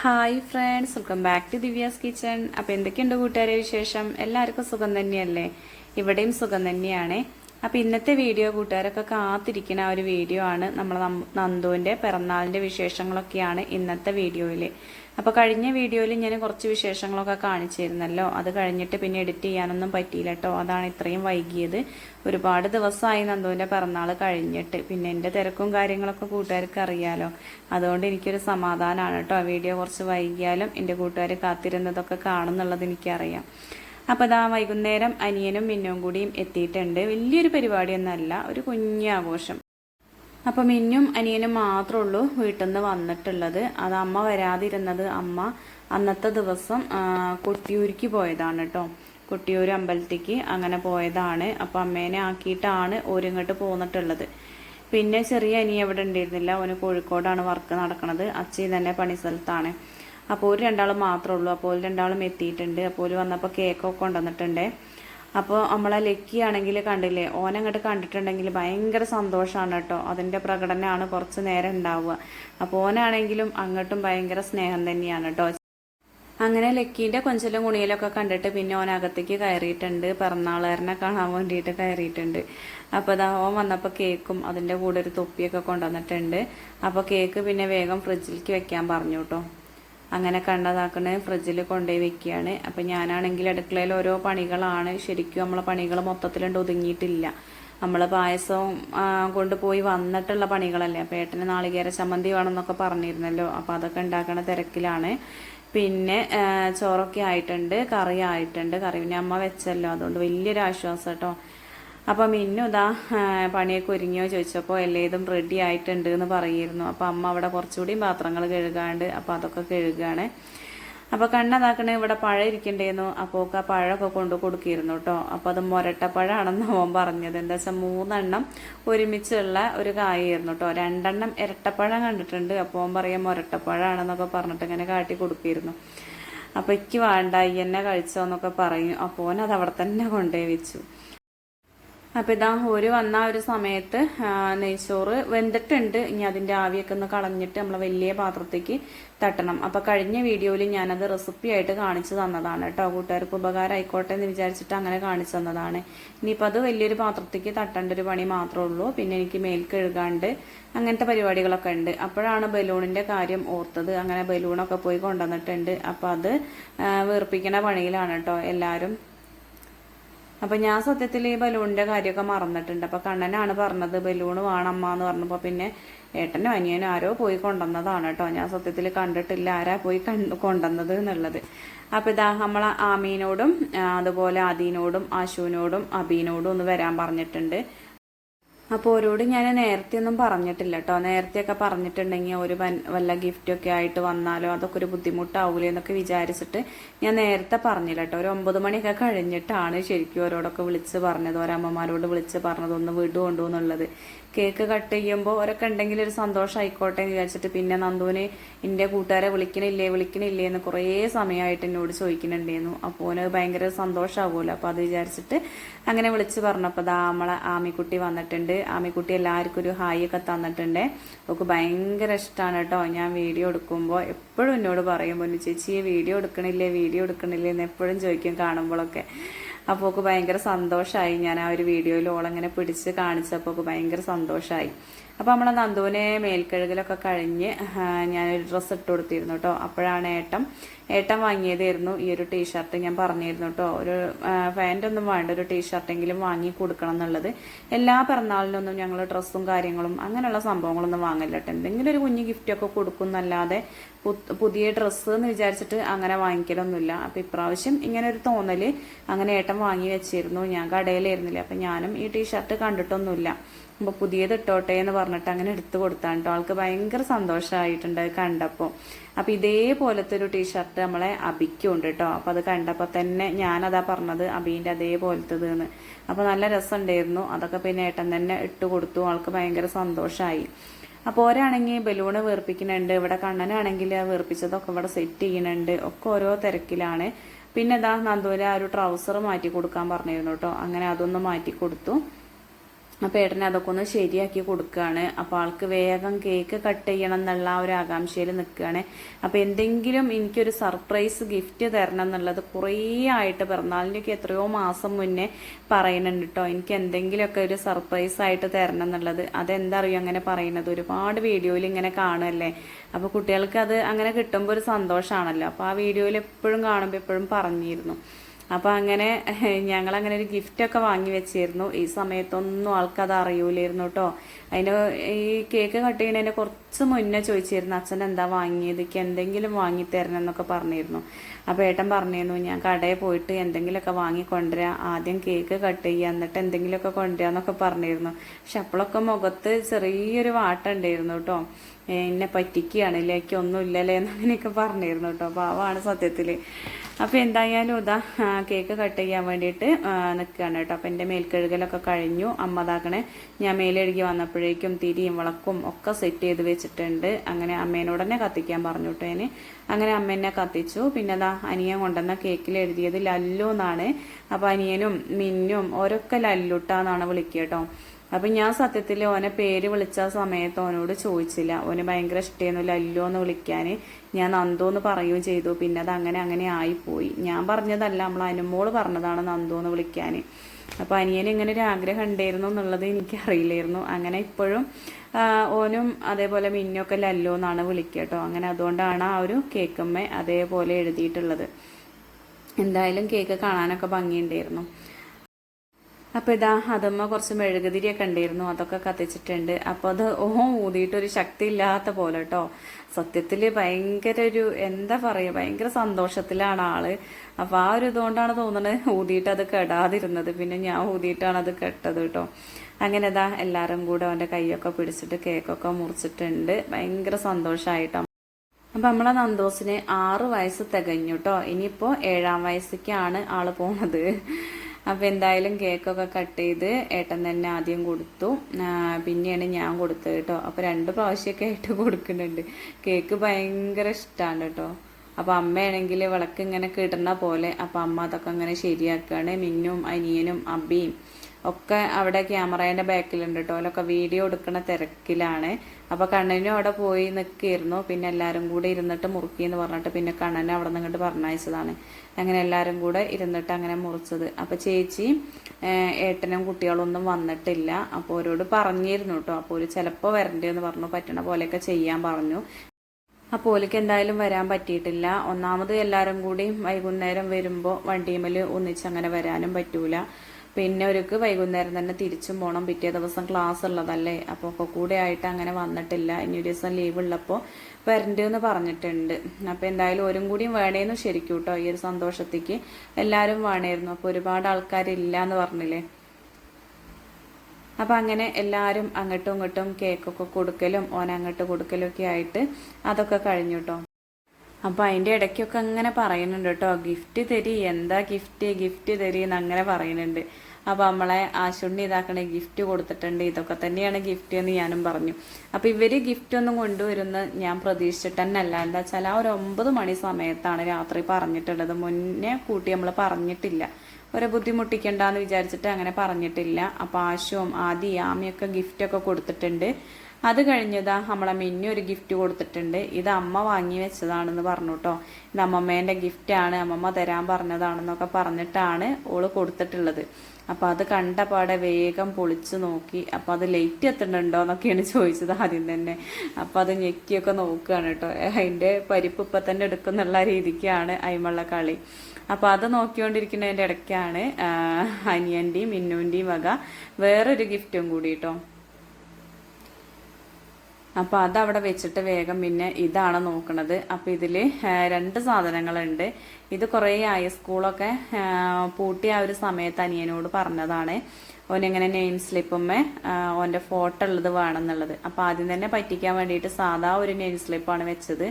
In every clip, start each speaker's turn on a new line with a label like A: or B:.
A: Hi friends welcome back to Divya's kitchen അപ്പോൾ എന്തൊക്കെയുണ്ട് കൂട്ടുകാരെ വിശേഷം? എല്ലാവർക്കും സുഖം തന്നെയല്ലേ? ഇവിടെയും സുഖം തന്നെയാണ്. അപ്പോൾ ഇന്നത്തെ വീഡിയോ കൂട്ടുകാരൊക്കെ കാത്തിരിക്കുന്ന ആ ഒരു വീഡിയോ ആണ് നമ്മൾ നന്ദുവിന്റെ പിറന്നാളിന്റെ വിശേഷങ്ങളൊക്കെയാണ് ഇന്നത്തെ വീഡിയോയിൽ അപ്പോൾ കഴിഞ്ഞ വീഡിയോയിൽ ഞാൻ കുറച്ച് വിശേഷങ്ങളൊക്കെ കാണിച്ചിരുന്നല്ലോ. അത് കഴിഞ്ഞിട്ട് പിന്നെ എഡിറ്റ് ചെയ്യാനൊന്നും പറ്റിയില്ല കേട്ടോ അതാണ് ഇത്രയും വൈകിയത്. ഒരുപാട് ദിവസമായി നന്ദുവിന്റെ പിറന്നാൾ കഴിഞ്ഞിട്ട്. പിന്നെ എന്റെ തിരക്കും കാര്യങ്ങളൊക്കെ കൂട്ടുകാർക്ക് അറിയാലോ. അതുകൊണ്ട് എനിക്കൊരു സമാധാനമാണ് കേട്ടോ വീഡിയോ കുറച്ച് വൈകിയാലും എന്റെ കൂട്ടുകാർ കാത്തിരുന്നതൊക്കെ കാണുന്നുള്ളത് എനിക്കറിയാം. അപ്പോൾ ഇതാ വൈകുന്നേരം അനിയനും മിന്നും കൂടിയും എത്തിയിട്ടുണ്ട്. വലിയൊരു പരിപാടിയൊന്നുമല്ല ഒരു കുഞ്ഞാഘോഷം. അപ്പോൾ മിന്നും അനിയനും മാത്രമേ ഉള്ളൂ വീട്ടിൽ നിന്ന് വന്നിട്ടുള്ളത്. അത് അമ്മ വരാതിരുന്നത് അമ്മ അന്നത്തെ ദിവസം കൊട്ടിയൂരിക്ക് പോയതാണ് കേട്ടോ കൊട്ടിയൂർ അമ്പലത്തേക്ക് അങ്ങനെ പോയതാണ്. അപ്പോൾ അമ്മേനെ ആക്കിയിട്ടാണ് ഓരിങ്ങോട്ട് പോന്നിട്ടുള്ളത്. പിന്നെ ചെറിയ അനിയ ഇവിടെ ഉണ്ടായിരുന്നില്ല. അവന് കോഴിക്കോടാണ് വർക്ക് നടക്കുന്നത് അച്ഛൻ തന്നെ പണി സ്ഥലത്താണ്. അപ്പോൾ ഒരു രണ്ടാളും മാത്രമേ ഉള്ളൂ. അപ്പോൾ രണ്ടാളും എത്തിയിട്ടുണ്ട്. അപ്പോൾ വന്നപ്പോൾ കേക്കൊക്കെ കൊണ്ടുവന്നിട്ടുണ്ട്. അപ്പോൾ നമ്മളെ ലക്കി ആണെങ്കിൽ കണ്ടില്ലേ ഓനങ്ങോട്ട് കണ്ടിട്ടുണ്ടെങ്കിൽ ഭയങ്കര സന്തോഷമാണ് കേട്ടോ. അതിന്റെ പ്രകടനമാണ് കുറച്ച് നേരം ഉണ്ടാവുക. അപ്പോൾ ഓനാണെങ്കിലും അങ്ങോട്ടും ഭയങ്കര സ്നേഹം തന്നെയാണ് കേട്ടോ. അങ്ങനെ ലക്കീന്റെ കൊഞ്ചലും കുണിയിലൊക്കെ കണ്ടിട്ട് പിന്നെ ഓൻ അകത്തേക്ക് കയറിയിട്ടുണ്ട്. പിറന്നാളുകാരനെ കാണാൻ വേണ്ടിയിട്ട് കയറിയിട്ടുണ്ട്. അപ്പോൾ അതാ ഓൻ വന്നപ്പോൾ കേക്കും അതിന്റെ കൂടെ ഒരു തൊപ്പിയൊക്കെ കൊണ്ടുവന്നിട്ടുണ്ട്. അപ്പോൾ കേക്ക് പിന്നെ വേഗം ഫ്രിഡ്ജിലേക്ക് വെക്കാൻ പറഞ്ഞു കേട്ടോ. അങ്ങനെ കണ്ടതാക്കണ് ഫ്രിഡ്ജിൽ കൊണ്ടുപോയി വെക്കുകയാണ്. അപ്പം ഞാനാണെങ്കിൽ അടുക്കളയിൽ ഓരോ പണികളാണ്. ശരിക്കും നമ്മളെ പണികൾ മൊത്തത്തിലുണ്ട് ഒതുങ്ങിയിട്ടില്ല. നമ്മൾ പായസവും കൊണ്ടുപോയി വന്നിട്ടുള്ള പണികളല്ലേ. അപ്പം ഏട്ടന് നാളികേര ചമ്മന്തി വേണമെന്നൊക്കെ പറഞ്ഞിരുന്നല്ലോ. അപ്പം അതൊക്കെ ഉണ്ടാക്കണ തിരക്കിലാണ്. പിന്നെ ചോറൊക്കെ ആയിട്ടുണ്ട് കറി ആയിട്ടുണ്ട്. കറി പിന്നെ അമ്മ വെച്ചല്ലോ. അതുകൊണ്ട് വലിയൊരു ആശ്വാസം കേട്ടോ അപ്പം മിന്നു ഇതാ പണിയൊക്കെ ഒരുങ്ങിയോ ചോദിച്ചപ്പോൾ എല്ലേതും റെഡി ആയിട്ടുണ്ട് എന്ന് പറയുമായിരുന്നു അപ്പം അമ്മ അവിടെ കുറച്ചുകൂടി പാത്രങ്ങൾ കഴുകാണ്ട് അപ്പം അതൊക്കെ കഴുകുകയാണ് അപ്പോൾ കണ്ണതാക്കണേ ഇവിടെ പഴം ഇരിക്കണ്ടേന്നു. അപ്പോൾ ആ പഴമൊക്കെ കൊണ്ട് കൊടുക്കിയിരുന്നു കേട്ടോ. അപ്പോൾ അത് മുരട്ടപ്പഴമാണെന്ന് അവൻ പറഞ്ഞത്. എന്താ വെച്ചാൽ മൂന്നെണ്ണം ഒരുമിച്ചുള്ള ഒരു കായായിരുന്നു കേട്ടോ. രണ്ടെണ്ണം ഇരട്ടപ്പഴം കണ്ടിട്ടുണ്ട്. അപ്പോൾ ഓൻ പറയാം മുരട്ടപ്പഴമാണെന്നൊക്കെ പറഞ്ഞിട്ട് ഇങ്ങനെ കാട്ടി കൊടുക്കിയിരുന്നു. അപ്പോൾ എനിക്ക് വേണ്ട ഈ എന്നെ കഴിച്ചോ എന്നൊക്കെ പറയും. അപ്പോൾ ഓൻ അത് അവിടെ തന്നെ കൊണ്ടുപോയി വെച്ചു. അപ്പോൾ ഇതാ ഒരു വന്ന ഒരു സമയത്ത് നെയ്ച്ചോറ് വെന്തിട്ടുണ്ട്. ഇനി അതിന്റെ ആവിയൊക്കെ ഒന്ന് കളഞ്ഞിട്ട് നമ്മൾ വലിയ പാത്രത്തേക്ക് തട്ടണം. അപ്പൊ കഴിഞ്ഞ വീഡിയോയിൽ ഞാനത് റെസിപ്പി ആയിട്ട് കാണിച്ചു തന്നതാണ് കേട്ടോ. കൂട്ടുകാർക്ക് ഉപകാരം ആയിക്കോട്ടെ എന്ന് വിചാരിച്ചിട്ട് അങ്ങനെ കാണിച്ചു തന്നതാണ്. ഇനിയിപ്പോൾ അത് വലിയൊരു പാത്രത്തേക്ക് തട്ടേണ്ട ഒരു പണി മാത്രമേ ഉള്ളൂ. പിന്നെ എനിക്ക് മേൽക്കെഴുകാണ്ട് കഴുകാണ്ട് അങ്ങനത്തെ പരിപാടികളൊക്കെ ഉണ്ട്. അപ്പോഴാണ് ബലൂണിന്റെ കാര്യം ഓർത്തത്. അങ്ങനെ ബലൂണൊക്കെ പോയി കൊണ്ടുവന്നിട്ടുണ്ട്. അപ്പോൾ അത് വീർപ്പിക്കണ പണിയിലാണ് കേട്ടോ എല്ലാവരും അപ്പൊ ഞാൻ സത്യത്തിൽ ഈ ബലൂണിന്റെ കാര്യമൊക്കെ മറന്നിട്ടുണ്ട്. അപ്പൊ കണ്ണനാണ് പറഞ്ഞത് ബലൂൺ വേണമ്മ എന്ന് പറഞ്ഞപ്പോ പിന്നെ ഏട്ടനും അനിയനും ആരോ പോയി കൊണ്ടുവന്നതാണ് കേട്ടോ. ഞാൻ സത്യത്തിൽ കണ്ടിട്ടില്ല ആരാ പോയി കണ്ട് കൊണ്ടുവന്നത് എന്നുള്ളത്. അപ്പൊ ഇതാ നമ്മൾ ആമീനോടും അതുപോലെ ആദീനോടും ആശുവിനോടും അബീനോടും ഒന്ന് വരാൻ പറഞ്ഞിട്ടുണ്ട്. അപ്പോൾ ഓരോട് ഞാൻ നേരത്തെ ഒന്നും പറഞ്ഞിട്ടില്ല കേട്ടോ നേരത്തെയൊക്കെ പറഞ്ഞിട്ടുണ്ടെങ്കിൽ ഒരു വല്ല വല്ല ഗിഫ്റ്റൊക്കെ ആയിട്ട് വന്നാലോ അതൊക്കെ ഒരു ബുദ്ധിമുട്ടാവൂലേ എന്നൊക്കെ വിചാരിച്ചിട്ട് ഞാൻ നേരത്തെ പറഞ്ഞില്ല കേട്ടോ ഒരു ഒമ്പത് മണിയൊക്കെ കഴിഞ്ഞിട്ടാണ് ശരിക്കും ഓരോടൊക്കെ വിളിച്ച് പറഞ്ഞത്. ഒരമ്മമാരോട് വിളിച്ച് പറഞ്ഞത്. ഒന്ന് വിടുകൊണ്ടു എന്നുള്ളത്. കേക്ക് കട്ട് ചെയ്യുമ്പോൾ അവരൊക്കെ ഉണ്ടെങ്കിൽ ഒരു സന്തോഷം ആയിക്കോട്ടെ എന്ന് വിചാരിച്ചിട്ട് പിന്നെ നന്ദുവിന് എന്റെ കൂട്ടുകാരെ വിളിക്കണില്ലേ വിളിക്കണില്ലേ എന്ന് കുറേ സമയമായിട്ട് എന്നോട് ചോദിക്കുന്നുണ്ടായിരുന്നു. അപ്പോൾ ഓന് ഭയങ്കര സന്തോഷമാകുമല്ലോ അപ്പോൾ അത് വിചാരിച്ചിട്ട് അങ്ങനെ വിളിച്ച് പറഞ്ഞപ്പോൾ ദാ നമ്മളെ ആമിക്കുട്ടി വന്നിട്ടുണ്ട്. ആമിക്കുട്ടി എല്ലാവർക്കും ഒരു ഹായ് ഒക്കെ തന്നിട്ടുണ്ട്. അവൾക്ക് ഭയങ്കര ഇഷ്ടമാണ് കേട്ടോ. ഞാൻ വീഡിയോ എടുക്കുമ്പോൾ എപ്പോഴും എന്നോട് പറയും പൊന്നു ചേച്ചി വീഡിയോ എടുക്കണില്ലേ വീഡിയോ എടുക്കണില്ലേ എന്ന് എപ്പോഴും ചോദിക്കും കാണുമ്പോഴൊക്കെ. അപ്പോൾ ഒക്കെ ഭയങ്കര സന്തോഷമായി ഞാൻ ആ ഒരു വീഡിയോയിൽ ഓളങ്ങനെ പിടിച്ച് കാണിച്ചപ്പോൾ ഒക്കെ ഭയങ്കര സന്തോഷമായി അപ്പോൾ നമ്മളെ നന്ദുവിനെ മേൽക്കഴുകലൊക്കെ കഴിഞ്ഞ് ഞാനൊരു ഡ്രസ്സ് ഇട്ട് കൊടുത്തിരുന്നു കേട്ടോ അപ്പോഴാണ് ഏട്ടൻ ഏട്ടൻ വാങ്ങിയതായിരുന്നു ഈ ഒരു ടീഷർട്ട്. ഞാൻ പറഞ്ഞിരുന്നു കേട്ടോ ഒരു പാന്റ് ഒന്നും വേണ്ട ഒരു ടീഷർട്ടെങ്കിലും വാങ്ങി കൊടുക്കണം എന്നുള്ളത്. എല്ലാ പിറന്നാളിനൊന്നും ഞങ്ങൾ ഡ്രസ്സും കാര്യങ്ങളും അങ്ങനെയുള്ള സംഭവങ്ങളൊന്നും വാങ്ങില്ല കേട്ടോ. എന്തെങ്കിലും ഒരു കുഞ്ഞു ഗിഫ്റ്റൊക്കെ കൊടുക്കും എന്നല്ലാതെ പുതിയ ഡ്രസ്സ് എന്ന് വിചാരിച്ചിട്ട് അങ്ങനെ വാങ്ങിക്കലൊന്നുമില്ല. അപ്പോൾ ഇപ്രാവശ്യം ഇങ്ങനെ ഒരു തോന്നൽ അങ്ങനെ ഏട്ടൻ വാങ്ങി വെച്ചിരുന്നു. ഞാൻ കടയിലായിരുന്നില്ല. അപ്പം ഞാനും ഈ ടീഷർട്ട് കണ്ടിട്ടൊന്നുമില്ല. അപ്പോൾ പുതിയത് ഇട്ടോട്ടെ എന്ന് പറഞ്ഞിട്ട് അങ്ങനെ എടുത്തു കൊടുത്താണ് കേട്ടോ. ആൾക്ക് ഭയങ്കര സന്തോഷമായിട്ടുണ്ട് കണ്ടപ്പോൾ അപ്പോൾ ഇതേപോലത്തെ ഒരു ടീഷർട്ട് നമ്മളെ അബിക്കുണ്ട് കേട്ടോ അപ്പോൾ അത് കണ്ടപ്പോൾ തന്നെ ഞാനതാ പറഞ്ഞത് അബീന്റെ അതേപോലത്തത് എന്ന് അപ്പോൾ നല്ല രസമുണ്ടായിരുന്നു അതൊക്കെ പിന്നെ ഏട്ടൻ തന്നെ ഇട്ട് കൊടുത്തു. ആൾക്ക് ഭയങ്കര സന്തോഷമായി അപ്പോൾ ഓരാണെങ്കിൽ ബലൂണ് വീർപ്പിക്കുന്നുണ്ട്. ഇവിടെ കണ്ണനാണെങ്കിൽ വീർപ്പിച്ചതൊക്കെ ഇവിടെ സെറ്റ് ചെയ്യുന്നുണ്ട്. ഒക്കെ ഓരോ തിരക്കിലാണ്. പിന്നെ ഇതാ നന്ദൂര ആ ഒരു ട്രൗസർ മാറ്റി കൊടുക്കാൻ പറഞ്ഞിരുന്നു കേട്ടോ അങ്ങനെ അതൊന്ന് മാറ്റി കൊടുത്തു. അപ്പോൾ ഏട്ടനെ അതൊക്കെ ഒന്ന് ശരിയാക്കി കൊടുക്കുകയാണ് അപ്പോൾ ആൾക്ക് വേഗം കേക്ക് കട്ട് ചെയ്യണം എന്നുള്ള ആ ഒരു ആകാംക്ഷയിൽ നിൽക്കുകയാണ്. അപ്പോൾ എന്തെങ്കിലും എനിക്കൊരു സർപ്രൈസ് ഗിഫ്റ്റ് തരണം എന്നുള്ളത് കുറേ ആയിട്ട് പിറന്നാളിന്റെയൊക്കെ എത്രയോ മാസം മുന്നേ പറയുന്നുണ്ട് കേട്ടോ. എനിക്ക് എന്തെങ്കിലുമൊക്കെ ഒരു സർപ്രൈസ് ആയിട്ട് തരണം എന്നുള്ളത്. അതെന്താ അറിയോ അങ്ങനെ പറയുന്നത്? ഒരുപാട് വീഡിയോയിൽ ഇങ്ങനെ കാണുമല്ലേ അപ്പോൾ കുട്ടികൾക്ക് അത് അങ്ങനെ കിട്ടുമ്പോൾ ഒരു സന്തോഷമാണല്ലോ. അപ്പോൾ ആ വീഡിയോയിൽ എപ്പോഴും കാണുമ്പോൾ എപ്പോഴും പറഞ്ഞിരുന്നു. അപ്പോൾ അങ്ങനെ ഞങ്ങളങ്ങനെ ഒരു ഗിഫ്റ്റൊക്കെ വാങ്ങി വെച്ചിരുന്നു. ഈ സമയത്തൊന്നും ആൾക്കത് അറിയൂലായിരുന്നു കേട്ടോ അതിന് ഈ കേക്ക് കട്ട് ചെയ്യുന്നതിന് കുറച്ച് മുന്നേ ചോദിച്ചിരുന്നു അച്ഛൻ എന്താ വാങ്ങിയത്? എന്തെങ്കിലും വാങ്ങി തരണം എന്നൊക്കെ പറഞ്ഞിരുന്നു. അപ്പോൾ ഏട്ടൻ പറഞ്ഞിരുന്നു ഞാൻ കടയിൽ പോയിട്ട് എന്തെങ്കിലുമൊക്കെ വാങ്ങി കൊണ്ടുവരാം. ആദ്യം കേക്ക് കട്ട് ചെയ്യുക എന്നിട്ട് എന്തെങ്കിലുമൊക്കെ കൊണ്ടുവരാന്നൊക്കെ പറഞ്ഞിരുന്നു. പക്ഷെ അപ്പോഴൊക്കെ മുഖത്ത് ചെറിയൊരു വാട്ടം ഉണ്ടായിരുന്നു കേട്ടോ എന്നെ പറ്റിക്കുകയാണ്. ഇല്ലേക്ക് ഒന്നും ഇല്ലല്ലേ എന്നങ്ങനെയൊക്കെ പറഞ്ഞിരുന്നു കേട്ടോ. പാവമാണ് സത്യത്തിൽ അപ്പോൾ എന്തായാലും ഇതാ കേക്ക് കട്ട് ചെയ്യാൻ വേണ്ടിയിട്ട് നിൽക്കുകയാണ് കേട്ടോ. അപ്പോൾ എന്റെ മേൽക്കഴുകലൊക്കെ കഴിഞ്ഞു. അമ്മതാക്കണേ ഞാൻ മേലെഴുകി വന്നപ്പോഴേക്കും തിരിയും വിളക്കും ഒക്കെ സെറ്റ് ചെയ്ത് വെച്ചിട്ടുണ്ട്. അങ്ങനെ അമ്മേനോട് തന്നെ കത്തിക്കാൻ പറഞ്ഞു കേട്ടോ അങ്ങനെ അമ്മ എന്നെ കത്തിച്ചു. പിന്നെ അതാ അനിയൻ കൊണ്ടുവന്ന കേക്കിൽ എഴുതിയത് ലല്ലു എന്നാണ്. അപ്പോൾ അനിയനും മിന്നും ഓരൊക്കെ ലല്ലുട്ടാന്നാണ് വിളിക്കുക കേട്ടോ. അപ്പം ഞാൻ സത്യത്തിൽ ഓനെ പേര് വിളിച്ച സമയത്ത് ഓനോട് ചോദിച്ചില്ല. ഓന് ഭയങ്കര ഇഷ്ടമായിരുന്നു ലല്ലോ എന്ന് വിളിക്കാൻ ഞാൻ നന്ദു എന്ന് പറയുകയും ചെയ്തു. പിന്നെ അത് അങ്ങനെ അങ്ങനെ ആയിപ്പോയി. ഞാൻ പറഞ്ഞതല്ല നമ്മൾ അനുമോൾ പറഞ്ഞതാണ് നന്ദു എന്ന് വിളിക്കാൻ അപ്പോൾ അനിയന് ഇങ്ങനെ ഒരു ആഗ്രഹം ഉണ്ടായിരുന്നു എന്നുള്ളത് എനിക്ക് അറിയില്ലായിരുന്നു. അങ്ങനെ ഇപ്പോഴും ഓനും അതേപോലെ മിന്നൊക്കെ ലല്ലോ എന്നാണ് വിളിക്കുക കേട്ടോ. അങ്ങനെ അതുകൊണ്ടാണ് ആ ഒരു കേക്കമ്മ അതേപോലെ എഴുതിയിട്ടുള്ളത്. എന്തായാലും കേക്ക് കാണാനൊക്കെ ഭംഗിയുണ്ടായിരുന്നു. അപ്പോൾ ഇതാ അതമ്മ കുറച്ച് മെഴുകുതിരിയൊക്കെ ഉണ്ടായിരുന്നു അതൊക്കെ കത്തിച്ചിട്ടുണ്ട്. അപ്പോൾ അത് ഓ ഊതിയിട്ടൊരു ശക്തി ഇല്ലാത്ത പോലെ കേട്ടോ സത്യത്തിൽ ഭയങ്കര ഒരു എന്താ പറയുക ഭയങ്കര സന്തോഷത്തിലാണ് ആൾ. അപ്പോൾ ആ ഒരു ഇതുകൊണ്ടാണ് തോന്നുന്നത് ഊതിയിട്ട് അത് കെടാതിരുന്നത്. പിന്നെ ഞാൻ ഊതിയിട്ടാണ് അത് കെട്ടത് കേട്ടോ അങ്ങനെ ഇതാ എല്ലാവരും കൂടെ അവന്റെ കൈയൊക്കെ പിടിച്ചിട്ട് കേക്കൊക്കെ മുറിച്ചിട്ടുണ്ട്. ഭയങ്കര സന്തോഷമായിട്ടോ അപ്പം നമ്മളെ നന്ദോസിന് ആറ് വയസ്സ് തികഞ്ഞു കേട്ടോ ഇനിയിപ്പോൾ ഏഴാം വയസ്സിലേക്കാണ് ആൾ പോണത്. അപ്പം എന്തായാലും കേക്കൊക്കെ കട്ട് ചെയ്ത് ഏട്ടൻ തന്നെ ആദ്യം കൊടുത്തു. പിന്നെയാണ് ഞാൻ കൊടുത്തത് കേട്ടോ. അപ്പോൾ രണ്ട് പ്രാവശ്യമൊക്കെ ആയിട്ട് കൊടുക്കുന്നുണ്ട്. കേക്ക് ഭയങ്കര ഇഷ്ടമാണ് കേട്ടോ. അപ്പോൾ അമ്മയാണെങ്കിൽ വിളക്ക് ഇങ്ങനെ കിടന്ന പോലെ അപ്പോൾ അമ്മ അതൊക്കെ അങ്ങനെ ശരിയാക്കുകയാണ്. മിന്നും അനിയനും അബിയും ഒക്കെ അവിടെ ക്യാമറേന്റെ ബാക്കിലുണ്ട് കേട്ടോ. അതിലൊക്കെ വീഡിയോ എടുക്കുന്ന തിരക്കിലാണ്. അപ്പോൾ കണ്ണനും അവിടെ പോയി നിൽക്കുകയായിരുന്നു. പിന്നെ എല്ലാവരും കൂടെ ഇരുന്നിട്ട് മുറുക്കി എന്ന് പറഞ്ഞിട്ട് പിന്നെ കണ്ണനെ അവിടെ നിന്നിട്ട് പറഞ്ഞയച്ചതാണ്. അങ്ങനെ എല്ലാവരും കൂടെ ഇരുന്നിട്ട് അങ്ങനെ മുറിച്ചത്. അപ്പോൾ ചേച്ചി ഏട്ടനും കുട്ടികളൊന്നും വന്നിട്ടില്ല. അപ്പോൾ അവരോട് പറഞ്ഞിരുന്നു കേട്ടോ. അപ്പോൾ ഒരു ചിലപ്പോൾ വരണ്ടേന്ന് പറഞ്ഞു പറ്റണ പോലെയൊക്കെ ചെയ്യാൻ പറഞ്ഞു. അപ്പോൾ ഓലിക്ക് എന്തായാലും വരാൻ പറ്റിയിട്ടില്ല. ഒന്നാമത് എല്ലാവരും കൂടി വൈകുന്നേരം വരുമ്പോൾ വണ്ടിമേൽ ഒന്നിച്ച് അങ്ങനെ വരാനും പറ്റൂല. പിന്നെ ഒരുക്ക് വൈകുന്നേരം തന്നെ തിരിച്ചും പോകണം പിറ്റേ ദിവസം ക്ലാസ് ഉള്ളതല്ലേ? അപ്പോൾ ഒക്കെ കൂടെ ആയിട്ട് അങ്ങനെ വന്നിട്ടില്ല. ഇനി ഒരു ദിവസം ലീവ് ഉള്ളപ്പോൾ വരണ്ട് എന്ന് പറഞ്ഞിട്ടുണ്ട്. അപ്പോൾ എന്തായാലും ഒരും കൂടിയും വേണേന്ന് ശരിക്കും കേട്ടോ ഈ ഒരു സന്തോഷത്തേക്ക്. എല്ലാവരും വേണമായിരുന്നു അപ്പോൾ ഒരുപാട് ആൾക്കാരില്ല എന്ന് പറഞ്ഞില്ലേ? അപ്പം അങ്ങനെ എല്ലാവരും അങ്ങോട്ടും ഇങ്ങോട്ടും കേക്കൊക്കെ കൊടുക്കലും ഓൻ അങ്ങോട്ട് കൊടുക്കലും ഒക്കെ ആയിട്ട് അതൊക്കെ കഴിഞ്ഞു കേട്ടോ അപ്പം അതിന്റെ ഇടയ്ക്കൊക്കെ അങ്ങനെ പറയുന്നുണ്ട് കേട്ടോ. ഗിഫ്റ്റ് തരി എന്താ ഗിഫ്റ്റ്? ഗിഫ്റ്റ് തരി എന്ന് അങ്ങനെ പറയുന്നുണ്ട്. അപ്പം നമ്മളെ ആശുണ്ണി ഇതാക്കണ ഗിഫ്റ്റ് കൊടുത്തിട്ടുണ്ട്. ഇതൊക്കെ തന്നെയാണ് ഗിഫ്റ്റ് എന്ന് ഞാനും പറഞ്ഞു. അപ്പോൾ ഇവർ ഗിഫ്റ്റ് ഒന്നും കൊണ്ടുവരുന്ന ഞാൻ പ്രതീക്ഷിച്ചിട്ട് തന്നെ അല്ല. എന്താ വെച്ചാൽ ആ ഒരു ഒമ്പത് മണി സമയത്താണ് രാത്രി പറഞ്ഞിട്ടുള്ളത്. മുന്നേ കൂട്ടി നമ്മൾ പറഞ്ഞിട്ടില്ല. ഒരു ബുദ്ധിമുട്ടിക്കണ്ടെന്ന് വിചാരിച്ചിട്ട് അങ്ങനെ പറഞ്ഞിട്ടില്ല. അപ്പോൾ ആശുവും ആദി ആമിയൊക്കെ ഗിഫ്റ്റൊക്കെ കൊടുത്തിട്ടുണ്ട്. അത് കഴിഞ്ഞതാ നമ്മളെ മിന്നു ഒരു ഗിഫ്റ്റ് കൊടുത്തിട്ടുണ്ട്. ഇത് അമ്മ വാങ്ങി വെച്ചതാണെന്ന് പറഞ്ഞു കേട്ടോ ഇത് അമ്മമ്മേന്റെ ഗിഫ്റ്റാണ് അമ്മമ്മ തരാൻ പറഞ്ഞതാണെന്നൊക്കെ പറഞ്ഞിട്ടാണ് ഓൾ കൊടുത്തിട്ടുള്ളത്. അപ്പോൾ അത് കണ്ടപാടെ വേഗം പൊളിച്ച് നോക്കി. അപ്പോൾ അത് ലൈറ്റ് എത്തണ്ടോ എന്നൊക്കെയാണ് ചോദിച്ചത് ആദ്യം തന്നെ. അപ്പോൾ അത് ഞെക്കിയൊക്കെ നോക്കുകയാണ് കേട്ടോ അതിന്റെ പരിപ്പ് ഇപ്പം തന്നെ എടുക്കുന്നുള്ള രീതിക്കാണ് അയിമുള്ള കളി. അപ്പോൾ അത് നോക്കിക്കൊണ്ടിരിക്കുന്നതിന്റെ ഇടയ്ക്കാണ് അനിയന്റെയും മിന്നുവിന്റെയും വക വേറൊരു ഗിഫ്റ്റും കൂടി കേട്ടോ അപ്പോൾ അതവിടെ വെച്ചിട്ട് വേഗം പിന്നെ ഇതാണ് നോക്കണത്. അപ്പോൾ ഇതിൽ രണ്ട് സാധനങ്ങളുണ്ട്. ഇത് കുറേ ആയ സ്കൂളൊക്കെ പൂട്ടിയ ആ ഒരു സമയത്ത് അനിയനോട് പറഞ്ഞതാണ്. ഓനിങ്ങനെ നെയിം സ്ലിപ്പുമ്മേ ഓന്റെ ഫോട്ടോ ഉള്ളത് വേണമെന്നുള്ളത്. അപ്പോൾ ആദ്യം തന്നെ പറ്റിക്കാൻ വേണ്ടിയിട്ട് സാധാ ഒരു നെയിം സ്ലിപ്പാണ് വെച്ചത്.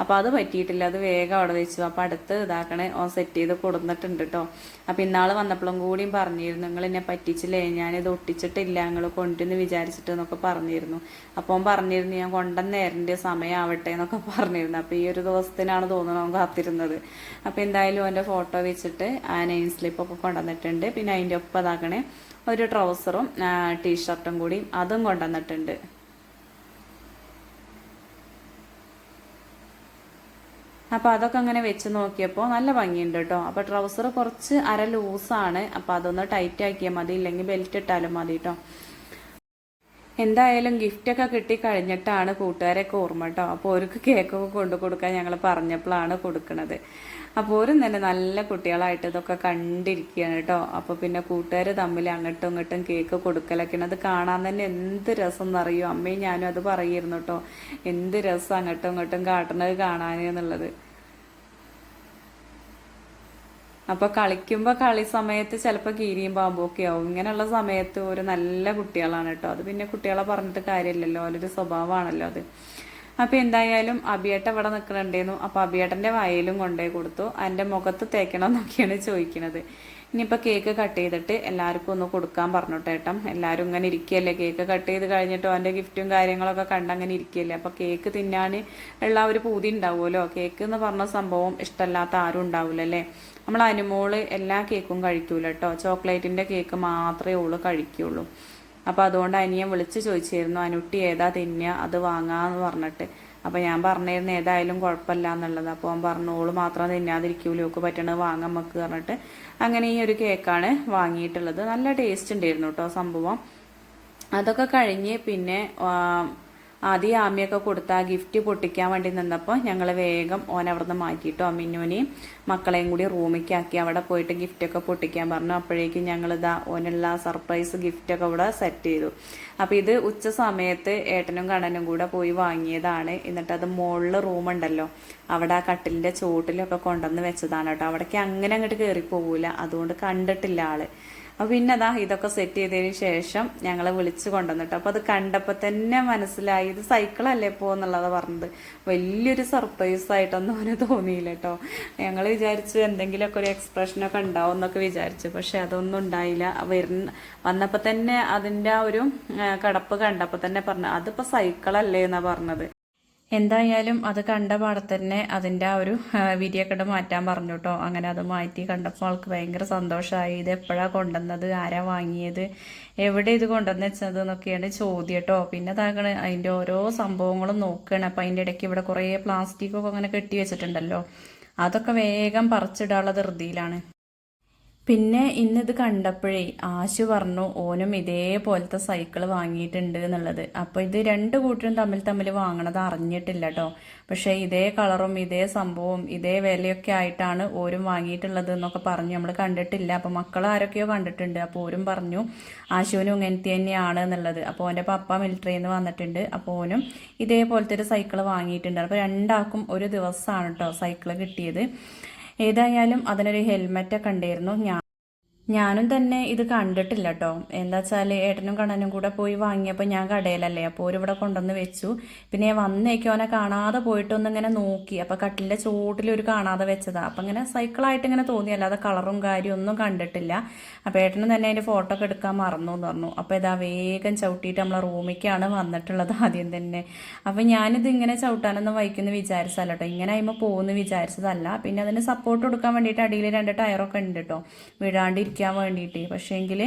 A: അപ്പോൾ അത് പറ്റിയിട്ടില്ല അത് വേഗം അവിടെ വെച്ചു. അപ്പോൾ അടുത്ത് ഇതാക്കണേ ഓൻ സെറ്റ് ചെയ്ത് കൊടുന്നിട്ടുണ്ട് കേട്ടോ അപ്പോൾ ഇന്നാൾ വന്നപ്പോഴും കൂടിയും പറഞ്ഞിരുന്നു നിങ്ങൾ എന്നെ പറ്റിച്ചില്ലേ? ഞാനിത് ഒട്ടിച്ചിട്ടില്ല നിങ്ങൾ കൊണ്ടുവന്ന് വിചാരിച്ചിട്ട് എന്നൊക്കെ പറഞ്ഞിരുന്നു. അപ്പോൾ ഓൻ പറഞ്ഞിരുന്നു ഞാൻ കൊണ്ടുവന്നേരന്റെ സമയമാവട്ടെ എന്നൊക്കെ പറഞ്ഞിരുന്നു. അപ്പോൾ ഈ ഒരു ദിവസത്തിനാണ് തോന്നുന്നത് അവൻ കാത്തിരുന്നത്. അപ്പോൾ എന്തായാലും ഓന്റെ ഫോട്ടോ വെച്ചിട്ട് ആ നെയിം സ്ലിപ്പൊക്കെ കൊണ്ടുവന്നിട്ടുണ്ട്. പിന്നെ അതിന്റെ ഒപ്പം ഇതാക്കണേ ഒരു ട്രൗസറും ടീഷർട്ടും കൂടി അതും കൊണ്ടുവന്നിട്ടുണ്ട്. അപ്പോൾ അതൊക്കെ അങ്ങനെ വെച്ച് നോക്കിയപ്പോൾ നല്ല ഭംഗിയുണ്ട് കേട്ടോ അപ്പോൾ ട്രൗസർ കുറച്ച് അര ലൂസാണ്. അപ്പോൾ അതൊന്ന് ടൈറ്റ് ആക്കിയാൽ മതി. ഇല്ലെങ്കിൽ ബെൽറ്റ് ഇട്ടാലും മതി കേട്ടോ എന്തായാലും ഗിഫ്റ്റ് ഒക്കെ കിട്ടി കഴിഞ്ഞിട്ടാണ് കൂട്ടുകാരൊക്കെ ഓർമ്മ കേട്ടോ അപ്പോൾ അവർക്ക് കേക്കൊക്കെ കൊണ്ടു കൊടുക്കാൻ ഞങ്ങൾ പറഞ്ഞപ്പോഴാണ് കൊടുക്കുന്നത് അപ്പോൾ ഓരും തന്നെ നല്ല കുട്ടികളായിട്ട് ഇതൊക്കെ കണ്ടിരിക്കുകയാണ് കേട്ടോ. അപ്പോൾ പിന്നെ കൂട്ടുകാർ തമ്മിൽ അങ്ങോട്ടും ഇങ്ങോട്ടും കേക്ക് കൊടുക്കലൊക്കെയാണ് അത് കാണാൻ തന്നെ എന്ത് രസം എന്നറിയോ? അമ്മയും ഞാനും അത് പറയുമായിരുന്നു കേട്ടോ. എന്ത് രസം അങ്ങോട്ടും ഇങ്ങോട്ടും കാട്ടണത് കാണാൻ എന്നുള്ളത്. അപ്പൊ കളിക്കുമ്പോ കളി സമയത്ത് ചിലപ്പോൾ കീരിയും പാമ്പൊക്കെ ആവും. ഇങ്ങനെയുള്ള സമയത്ത് ഒരു നല്ല കുട്ടികളാണ് കേട്ടോ. അത് പിന്നെ കുട്ടികളെ പറഞ്ഞിട്ട് കാര്യമില്ലല്ലോ. അവരൊരു സ്വഭാവമാണല്ലോ അത്. അപ്പൊ എന്തായാലും അബിയേട്ട ഇവിടെ നിൽക്കണുണ്ടായിരുന്നു അപ്പൊ അബിയേട്ടന്റെ വായയിലും കൊണ്ടേ കൊടുത്തു. അതിന്റെ മുഖത്ത് തേക്കണം എന്നൊക്കെയാണ് ചോദിക്കുന്നത് ഇനിയിപ്പോൾ കേക്ക് കട്ട് ചെയ്തിട്ട് എല്ലാവർക്കും ഒന്ന് കൊടുക്കാൻ പറഞ്ഞു ഏട്ടൻ. എല്ലാവരും ഇങ്ങനെ ഇരിക്കുകയല്ലേ കേക്ക് കട്ട് ചെയ്ത് കഴിഞ്ഞിട്ട് അവന്റെ ഗിഫ്റ്റും കാര്യങ്ങളൊക്കെ കണ്ട് അങ്ങനെ ഇരിക്കുകയല്ലേ അപ്പോൾ കേക്ക് തിന്നാൻ ഉള്ള ഒരു പൂതി ഉണ്ടാവുമല്ലോ? കേക്ക് എന്ന് പറഞ്ഞ സംഭവം ഇഷ്ടമല്ലാത്ത ആരും ഉണ്ടാവില്ലല്ലേ നമ്മൾ അനുമോൾ എല്ലാ കേക്കും കഴിക്കൂല കേട്ടോ. ചോക്ലേറ്റിന്റെ കേക്ക് മാത്രമേ ഉള്ളൂ കഴിക്കുള്ളൂ. അപ്പോൾ അതുകൊണ്ട് അനിയൻ വിളിച്ച് ചോദിച്ചിരുന്നു അനുട്ടി ഏതാ തിന്നുക അത് വാങ്ങാന്ന് പറഞ്ഞിട്ട്. അപ്പോൾ ഞാൻ പറഞ്ഞിരുന്നു ഏതായാലും കുഴപ്പമില്ല എന്നുള്ളത്. അപ്പോൾ അവൻ പറഞ്ഞു ഓൾ മാത്രം തിന്നാതിരിക്കൂലോ ഒക്കെ പറ്റണത് വാങ്ങാൻ നമുക്ക് പറഞ്ഞിട്ട് അങ്ങനെ ഈ ഒരു കേക്കാണ് വാങ്ങിയിട്ടുള്ളത്. നല്ല ടേസ്റ്റ് ഉണ്ടായിരുന്നു കേട്ടോ സംഭവം. അതൊക്കെ കഴിഞ്ഞ് പിന്നെ ആദ്യം ആമിയൊക്കെ കൊടുത്ത ഗിഫ്റ്റ് പൊട്ടിക്കാൻ വേണ്ടി നിന്നപ്പോൾ ഞങ്ങൾ വേഗം ഓൻ അവിടെ നിന്ന് മാറ്റിയിട്ടോ. മിന്നുവിനെയും മക്കളെയും കൂടി റൂമിക്കാക്കി. അവിടെ പോയിട്ട് ഗിഫ്റ്റൊക്കെ പൊട്ടിക്കാൻ പറഞ്ഞു. അപ്പോഴേക്കും ഞങ്ങളിതാ ഓനുള്ള സർപ്രൈസ് ഗിഫ്റ്റൊക്കെ ഇവിടെ സെറ്റ് ചെയ്തു. അപ്പോൾ ഇത് ഉച്ച സമയത്ത് ഏട്ടനും കണ്ണനും കൂടെ പോയി വാങ്ങിയതാണ്. എന്നിട്ട് അത് മുകളിൽ റൂമുണ്ടല്ലോ അവിടെ ആ കട്ടിലിന്റെ ചോട്ടിലൊക്കെ കൊണ്ടുവന്ന് വെച്ചതാണ് കേട്ടോ. അവിടേക്ക് അങ്ങനെ അങ്ങോട്ട് കയറി പോകൂല അതുകൊണ്ട് കണ്ടിട്ടില്ല ആൾ. അപ്പോൾ പിന്നെ അതാ ഇതൊക്കെ സെറ്റ് ചെയ്തതിന് ശേഷം ഞങ്ങളെ വിളിച്ചു കൊണ്ടുവന്നിട്ട് അപ്പോൾ അത് കണ്ടപ്പോൾ തന്നെ മനസ്സിലായി. ഇത് സൈക്കിളല്ലേ പോകുന്നുള്ളത് പറഞ്ഞത്. വലിയൊരു സർപ്രൈസ് ആയിട്ടൊന്നും അവന് തോന്നിയില്ല കേട്ടോ ഞങ്ങൾ വിചാരിച്ചു എന്തെങ്കിലുമൊക്കെ ഒരു എക്സ്പ്രഷനൊക്കെ ഉണ്ടാവും എന്നൊക്കെ വിചാരിച്ചു. പക്ഷെ അതൊന്നും ഉണ്ടായില്ല. വരുന്ന വന്നപ്പോൾ തന്നെ അതിന്റെ ആ ഒരു കടപ്പ് കണ്ടപ്പോൾ തന്നെ പറഞ്ഞു അതിപ്പോൾ സൈക്കിളല്ലേ എന്നാണ് പറഞ്ഞത്. എന്തായാലും അത് കണ്ട പാടെ തന്നെ അതിന്റെ ആ ഒരു വിരിയക്കട മാറ്റാൻ പറഞ്ഞു കേട്ടോ അങ്ങനെ അത് മാറ്റി കണ്ടപ്പോൾ ആൾക്ക് ഭയങ്കര സന്തോഷമായി. ഇത് എപ്പോഴാണ് കൊണ്ടുവന്നത്? ആരാ വാങ്ങിയത്? എവിടെ ഇത് കൊണ്ടുവന്ന് വെച്ചത് എന്നൊക്കെയാണ് ചോദ്യം കേട്ടോ പിന്നെ താങ്കൾ അതിന്റെ ഓരോ സംഭവങ്ങളും നോക്കുകയാണ് അപ്പം അതിന്റെ ഇടയ്ക്ക് ഇവിടെ കുറേ പ്ലാസ്റ്റിക്കൊക്കെ അങ്ങനെ കെട്ടി വെച്ചിട്ടുണ്ടല്ലോ. അതൊക്കെ വേഗം പറിച്ചിടാനുള്ള ധൃതിയിലാണ്. പിന്നെ ഇന്നിത് കണ്ടപ്പോഴേ ആശു പറഞ്ഞു ഓനും ഇതേപോലത്തെ സൈക്കിൾ വാങ്ങിയിട്ടുണ്ട് എന്നുള്ളത്. അപ്പോൾ ഇത് രണ്ടു കൂട്ടരും തമ്മിൽ തമ്മിൽ വാങ്ങണത് അറിഞ്ഞിട്ടില്ല കേട്ടോ പക്ഷേ ഇതേ കളറും ഇതേ സംഭവവും ഇതേ വിലയൊക്കെ ആയിട്ടാണ് ഓരും വാങ്ങിയിട്ടുള്ളത് എന്നൊക്കെ പറഞ്ഞു. നമ്മൾ കണ്ടിട്ടില്ല. അപ്പോൾ മക്കൾ ആരൊക്കെയോ കണ്ടിട്ടുണ്ട്. അപ്പോൾ ഓരും പറഞ്ഞു ആശുവിനും ഇങ്ങനത്തെ തന്നെയാണ് എന്നുള്ളത്. അപ്പോൾ ഓന്റെ പപ്പ മിലിറ്ററിയിൽ നിന്ന് വന്നിട്ടുണ്ട്. അപ്പോൾ ഓനും ഇതേപോലത്തെ ഒരു സൈക്കിൾ വാങ്ങിയിട്ടുണ്ട്. അപ്പോൾ രണ്ടാൾക്കും ഒരു ദിവസമാണ് കേട്ടോ സൈക്കിൾ കിട്ടിയത്. ഏതായാലും അതിനൊരു ഹെൽമെറ്റൊക്കെ ഉണ്ടായിരുന്നു ഞാൻ ഞാനും തന്നെ ഇത് കണ്ടിട്ടില്ല കേട്ടോ എന്താ വെച്ചാൽ ഏട്ടനും കണ്ണനും കൂടെ പോയി വാങ്ങിയപ്പോൾ ഞാൻ കടയിലല്ലേ അപ്പോൾ ഇവിടെ കൊണ്ടുവന്ന് വെച്ചു. പിന്നെ വന്നേക്കോ അവനെ കാണാതെ പോയിട്ടൊന്ന് ഇങ്ങനെ നോക്കി. അപ്പോൾ കട്ടിലിന്റെ ചോട്ടിൽ ഒരു കാണാതെ വെച്ചതാണ് അപ്പം ഇങ്ങനെ സൈക്കിളായിട്ട് ഇങ്ങനെ തോന്നി. അല്ലാതെ കളറും കാര്യം ഒന്നും കണ്ടിട്ടില്ല. അപ്പോൾ ഏട്ടനും തന്നെ അതിന്റെ ഫോട്ടോ ഒക്കെ എടുക്കാൻ മറന്നു എന്ന് പറഞ്ഞു. അപ്പോൾ ഇതാ വേഗം ചവിട്ടിയിട്ട് നമ്മളെ റൂമിക്കാണ് വന്നിട്ടുള്ളത് ആദ്യം തന്നെ. അപ്പോൾ ഞാനിത് ഇങ്ങനെ ചവിട്ടാനൊന്നും വഹിക്കുന്നു വിചാരിച്ചല്ല കേട്ടോ ഇങ്ങനെ ആകുമ്പോൾ പോകുന്നു വിചാരിച്ചതല്ല. പിന്നെ അതിന് സപ്പോർട്ട് കൊടുക്കാൻ വേണ്ടിയിട്ട് അടിയിൽ രണ്ട് ടയറൊക്കെ ഉണ്ട് കേട്ടോ വീഴാണ്ടിരിക്കുക പഠിക്കാൻ വേണ്ടിയിട്ട്. പക്ഷേ എങ്കിൽ